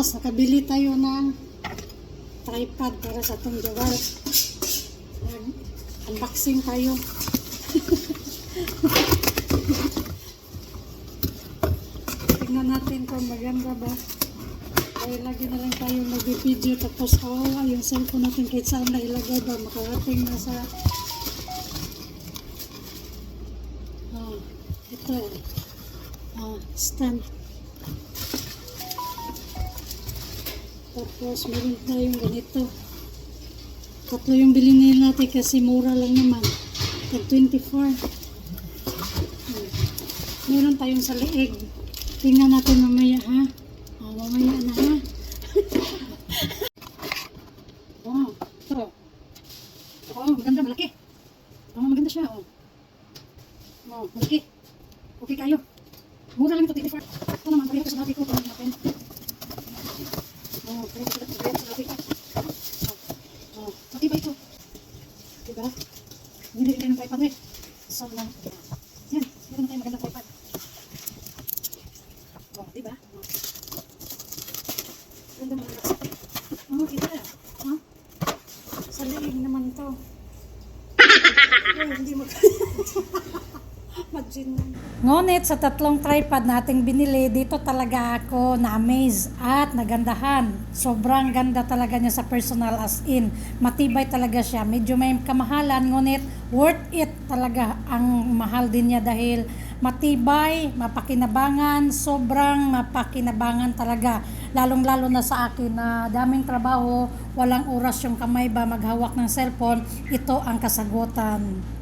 Tapos nakabili tayo ng tripod para sa itong jawar. Unboxing tayo. Tingnan natin kung maganda ba. Ay, lagi na lang tayo nag-video tapos kawawa yung cellphone natin kahit saan na ilagay ba makarating na sa ah, ito ah, stand tapos meron tayong ganito. Tatlo yung bilhin natin kasi mura lang naman. Tag 24 Hmm. meron tayong sa leeg. Tingnan natin mamaya ha? Oh, mamaya na ha? Oh ito. Oh maganda malaki. Oh maganda siya oh. Oh malaki. Okay kayo. Mura lang ito 24 ito naman pareho sa dati ko oh pareho sa pareho sa dati ko oh oh matibay ito diba hindi rin tayo ng tripod eh so lang yan meron tayong magandang tripod oh diba oh Ganda mo Oh, kita. Ha? Sa liig naman to. Ay, hindi mo... Mag-gin. Ngunit sa tatlong tripod nating binili, dito talaga ako na-amaze at nagandahan. Sobrang ganda talaga niya sa personal as in. Matibay talaga siya. Medyo may kamahalan, ngunit worth it talaga ang mahal din niya dahil matibay, mapakinabangan, sobrang mapakinabangan talaga. Lalong-lalo na sa akin na daming trabaho, walang oras yung kamay ba maghawak ng cellphone, ito ang kasagutan.